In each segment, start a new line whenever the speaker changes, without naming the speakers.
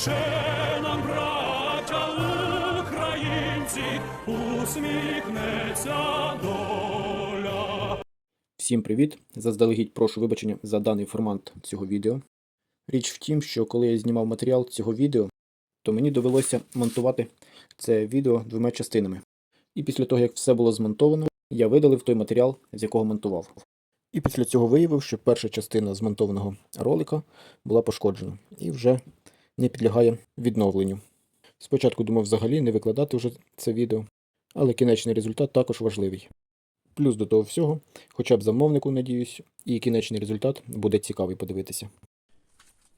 ще нам, браття українці, усміхнеться доля.
Всім привіт! Заздалегідь прошу вибачення за даний формат цього відео. Річ в тім, що коли я знімав матеріал цього відео, то мені довелося монтувати це відео двома частинами. І після того, як все було змонтовано, я видалив той матеріал, з якого монтував. І після цього виявив, що перша частина змонтованого ролика була пошкоджена і вже не підлягає відновленню. Спочатку думав взагалі не викладати вже це відео, але кінечний результат також важливий. Плюс до того всього, хоча б замовнику, надіюсь, і кінечний результат буде цікавий подивитися.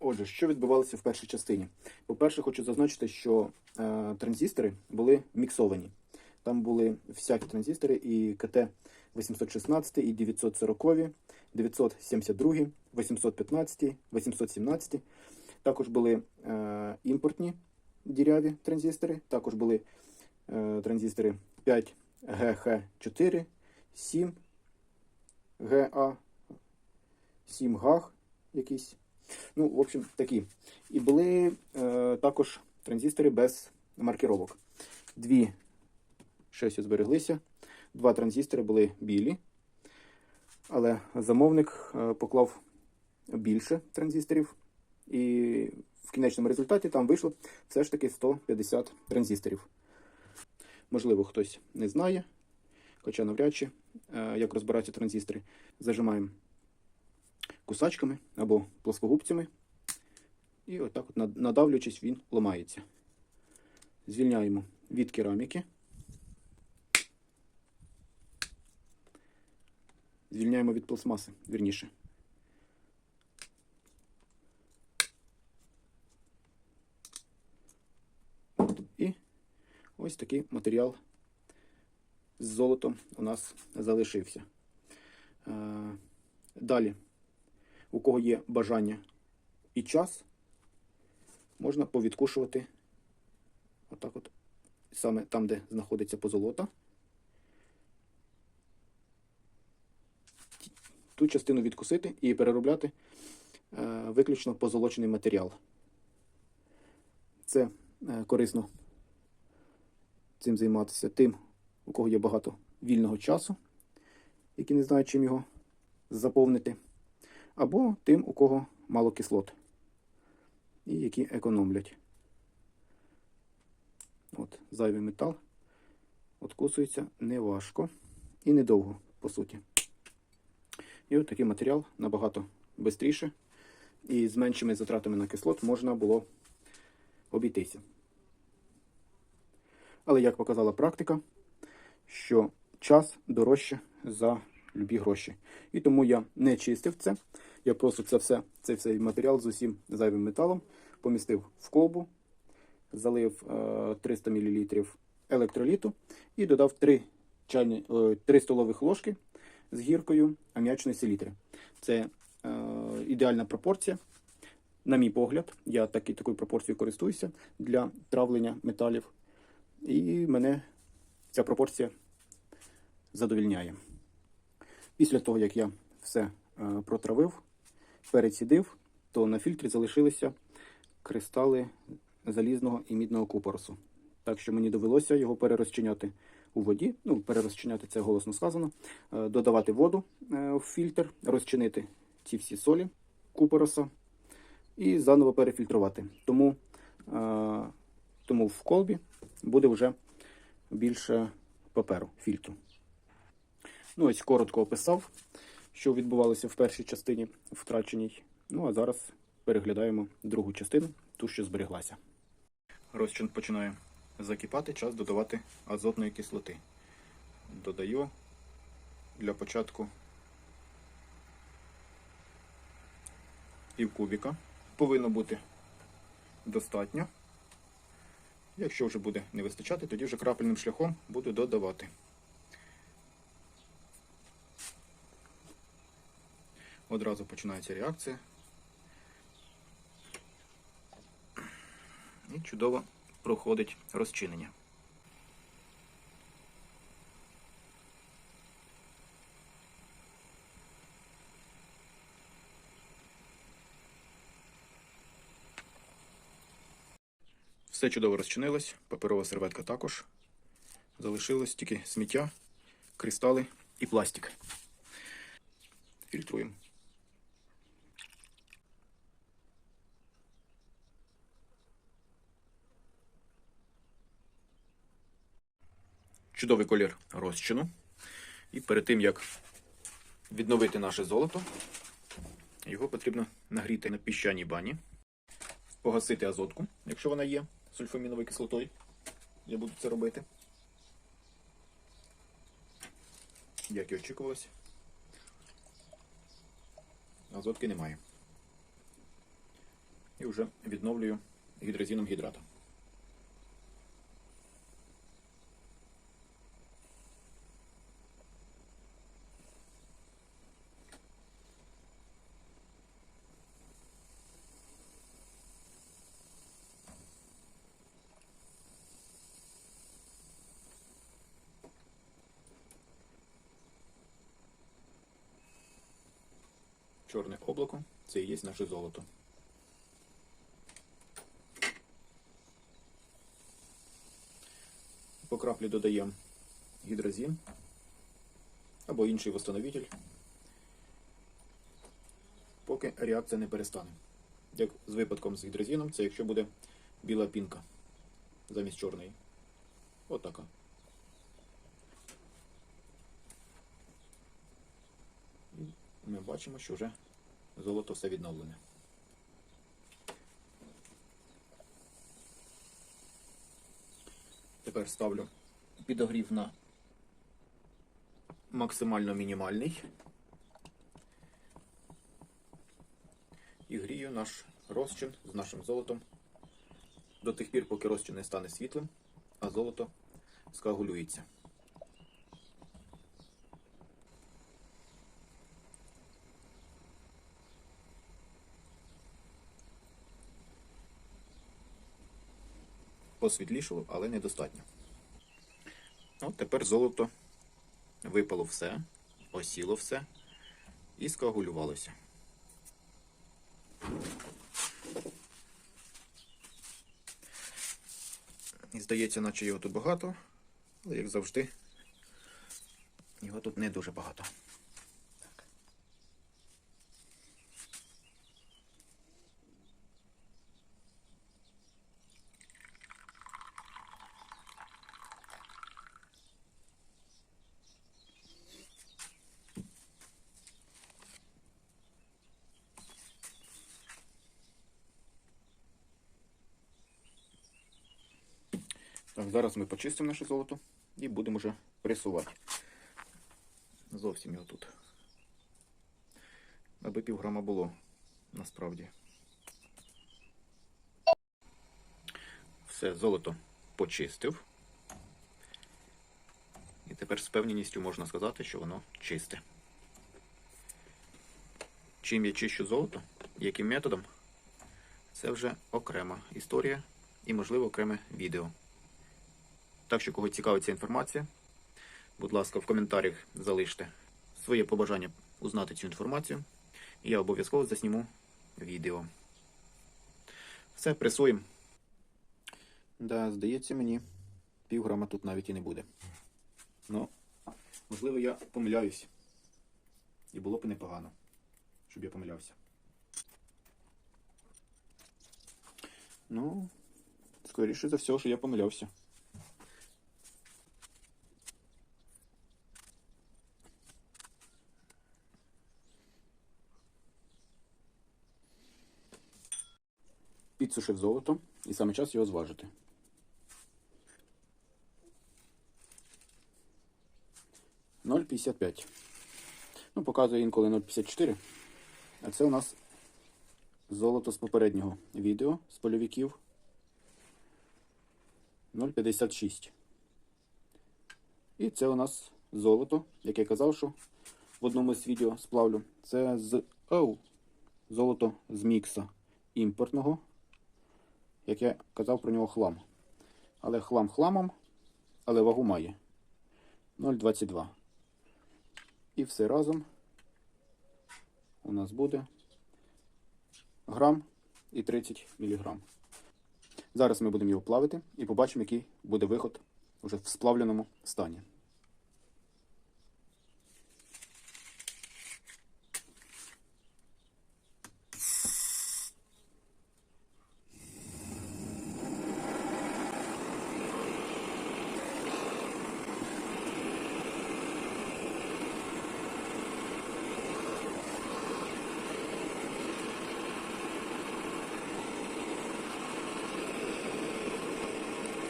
Отже, що відбувалося в першій частині? По-перше, хочу зазначити, що е, транзистори були міксовані. Там були всякі транзистори, і КТ 816, і 940, 972, 815, 817. Також були е, імпортні діряві транзистори, також були е, транзистори 5GH4, 7 ГА, 7 ГАГ якісь. Ну, в общем, такі. І були е, також транзистори без маркировок. Дві ще збереглися. Два транзистори були білі, але замовник е, поклав більше транзисторів. І в кінечному результаті там вийшло все ж таки 150 транзисторів. Можливо, хтось не знає, хоча навряд чи, е, як розбираються транзистори. Зажимаємо кусачками або плоскогубцями. І отак, от надавлюючись, він ламається. Звільняємо від кераміки. Звільняємо від пластмаси, вірніше. І ось такий матеріал з золотом у нас залишився. Е, Далі, у кого є бажання і час, можна повідкушувати отак от, саме там, де знаходиться позолота. Ту частину відкусити і переробляти е, виключно позолочений матеріал. Це е, корисно цим займатися тим, у кого є багато вільного часу, які не знають, чим його заповнити, або тим, у кого мало кислот, і які економлять. От, зайвий метал откусується неважко і недовго, по суті. І от такий матеріал набагато швидше і з меншими затратами на кислот можна було обійтися. Але як показала практика, що час дорожче за любі гроші. І тому я не чистив це. Я просто це все, цей всей матеріал з усім зайвим металом помістив в колбу, залив е, 300 мл електроліту і додав 3, чайні, е, 3 столових ложки з гіркою ам'ячної селітри. Це е, ідеальна пропорція. На мій погляд, я такі, такою пропорцією користуюся для травлення металів. І мене ця пропорція задовільняє. Після того, як я все е, протравив, перецідив, то на фільтрі залишилися кристали залізного і мідного купоросу. Так що мені довелося його перерозчиняти у воді. Ну, перерозчиняти це голосно сказано. е, Додавати воду е, в фільтр, розчинити ці всі солі купороса і заново перефільтрувати. Тому, тому в колбі буде вже більше паперу, фільтру. Ну, ось коротко описав, що відбувалося в першій частині втраченій. Ну, а зараз переглядаємо другу частину, ту, що збереглася. Розчин починає закипати, час додавати азотної кислоти. Додаю для початку пів кубіка. Повинно бути достатньо. Якщо вже буде не вистачати, тоді вже крапельним шляхом буду додавати. Одразу починається реакція. І чудово проходить розчинення. Все чудово розчинилось, паперова серветка також. Залишилось тільки сміття, кристали і пластик. Фільтруємо. Чудовий колір розчину. І перед тим, як відновити наше золото, його потрібно нагріти на піщаній бані, погасити азотку, якщо вона є, сульфаміновою кислотою. Я буду це робити. Як і очікувалось. Азотки немає. І вже відновлюю гідрозіном гідрата. Чорне облако це і є наше золото. По краплі додаємо гідрозин або інший восстановитель, поки реакція не перестане. Як з випадком з гідрозином, це якщо буде біла пінка замість чорної. От така. ми бачимо, що вже золото все відновлене. Тепер ставлю підогрів на максимально мінімальний. І грію наш розчин з нашим золотом до тих пір, поки розчин не стане світлим, а золото скагулюється. Посвітлішало, але недостатньо. От тепер золото випало все, осіло все і скоагулювалося. І здається, наче його тут багато, але як завжди, його тут не дуже багато. Так, зараз ми почистимо наше золото і будемо вже пресувати. Зовсім його тут. Аби півграма було насправді. Все, золото почистив. І тепер з певненістю можна сказати, що воно чисте. Чим я чищу золото, яким методом, це вже окрема історія і, можливо, окреме відео. Так що, кого цікавить ця інформація, будь ласка, в коментарях залиште своє побажання узнати цю інформацію. І я обов'язково засніму відео. Все, пресуємо. Да, здається мені, півграма тут навіть і не буде. Ну, можливо, я помиляюсь. І було б непогано, щоб я помилявся. Ну, скоріше за все, що я помилявся. Підсушив золото і саме час його зважити. Ноль. Ну, показує інколи 0,54. А це у нас золото з попереднього відео з польовиків. 0,56. І це у нас золото, як я казав, що в одному з відео сплавлю. Це з оу, золото з мікса імпортного. Як я казав про нього хлам. Але хлам хламом, але вагу має 0,22. І все разом у нас буде грам і 30 міліграм. Зараз ми будемо його плавити і побачимо, який буде виход уже в сплавленому стані.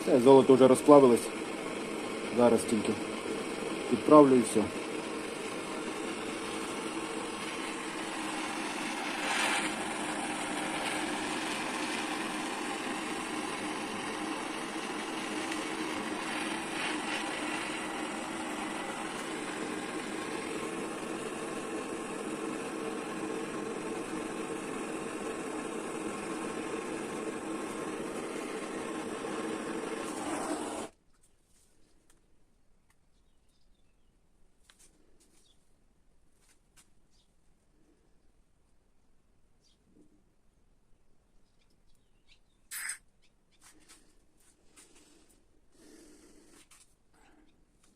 Все, золото вже розплавилось. Зараз тільки підправлю і все.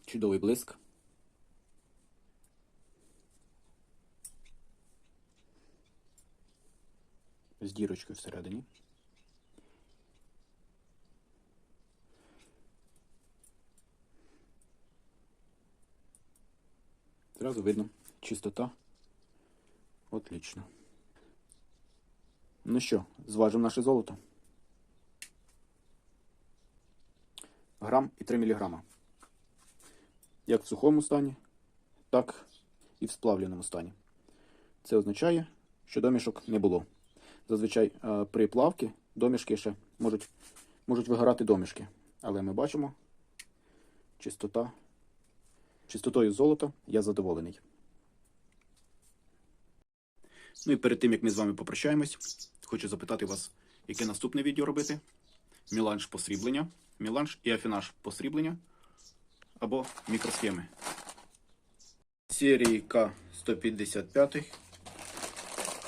Чудовий блиск. З дірочкою всередині. Зразу видно чистота. Отлично. Ну що, зважимо наше золото. Грам і 3 міліграма як в сухому стані, так і в сплавленому стані. Це означає, що домішок не було. Зазвичай е, при плавці домішки ще можуть, можуть вигорати домішки. Але ми бачимо чистота. Чистотою золота я задоволений. Ну і перед тим, як ми з вами попрощаємось, хочу запитати вас, яке наступне відео робити. Міланж посріблення, міланж і афінаж посріблення або мікросхеми. Серії К155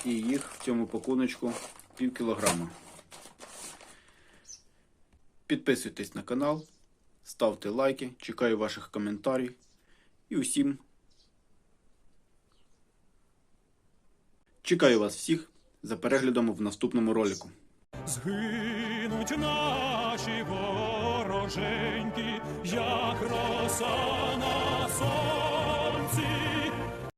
і їх в цьому пакуночку пів кілограма. Підписуйтесь на канал, ставте лайки, чекаю ваших коментарів і усім чекаю вас всіх за переглядом в наступному ролику.
Згинуть наші вороженьки, як роса на сонці.